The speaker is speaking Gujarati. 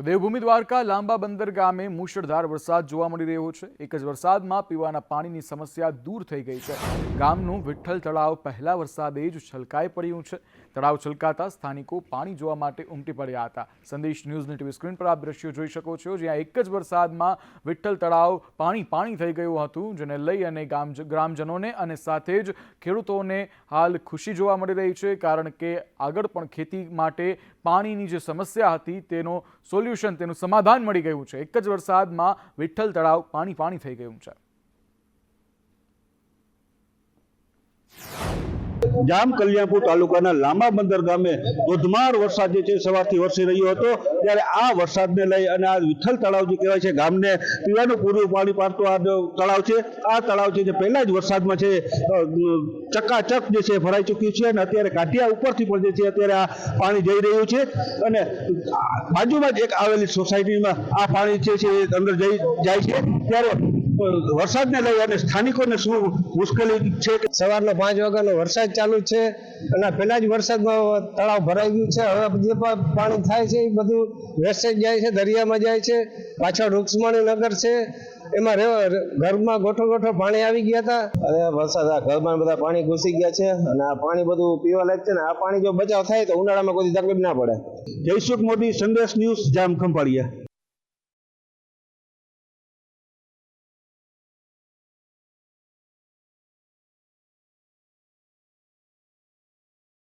તો દેવભૂમિ દ્વારકા લાંબા બંદર ગામે મુશળધાર વરસાદ જોવા મળી રહ્યો છે. એક જ વરસાદમાં પીવાના પાણીની સમસ્યા દૂર થઈ ગઈ છે. ગામનું વિઠ્ઠલ તળાવ પહેલા વરસાદે જ છલકાઈ પડ્યું છે. તળાવ છલકાતા સ્થાનિકો પાણી જોવા માટે ઉમટી પડ્યા હતા. સંદેશ ન્યૂઝની ટીવી સ્ક્રીન પર આપ દ્રશ્યો જોઈ શકો છો, જ્યાં એક જ વરસાદમાં વિઠ્ઠલ તળાવ પાણી પાણી થઈ ગયું હતું, જેને લઈ અને ગામ ગ્રામજનોને અને સાથે જ ખેડૂતોને હાલ ખુશી જોવા મળી રહી છે, કારણ કે આગળ પણ ખેતી માટે પાણીની જે સમસ્યા હતી તેનો સોલ્યુશન, તેનું સમાધાન મળી ગયું છે. એક જ વરસાદમાં વિઠ્ઠલ તળાવ પાણી પાણી થઈ ગયું છે. જામ કલ્યાણપુર તાલુકાના લાંબા બંદર ગામે ધોધમાર વરસાદ જે છે સવારથી વરસી રહ્યો હતો. ત્યારે આ વરસાદને લઈ અને આ વિઠ્ઠલ તળાવ જે કહેવાય છે, ગામને પીવાનું પૂરું પાણી પાડતો આ તળાવ છે. આ તળાવ છે જે પહેલા જ વરસાદમાં છે ચકાચક જે છે ભરાઈ ચૂક્યું છે અને અત્યારે કાંઠિયા ઉપરથી પણ જે છે અત્યારે આ પાણી જઈ રહ્યું છે. અને બાજુમાં જ એક આવેલી સોસાયટીમાં આ પાણી છે છે એ અંદર જઈ જાય છે. ત્યારે વરસાદને લઈ અને સ્થાનિકોને શું મુશ્કેલી છે કે સવારના પાંચ વાગ્યાનો વરસાદ ચાલુ છે અને પહેલા જ વરસાદમાં તળાવ ભરાઈ ગયું છે. હવે જે પણ પાણી થાય છે એ બધું વેસ્ટેજ જાય છે દરિયામાં જાય છે. પાછળ રૂક્ષ્મણી નગર છે. એમાં રહેવા ઘરમાં ગોઠો ગોઠો પાણી આવી ગયા હતા. અને વરસાદ આ ઘરમાં બધા પાણી ઘૂસી ગયા છે અને આ પાણી બધું પીવા લાયક છે ને આ પાણી જો બચાવ થાય તો ઉનાળામાં કોઈ તકલીફ ના પડે. જયસુખ મોદી સંદેશ ન્યૂઝ જામ ખંભાળિયા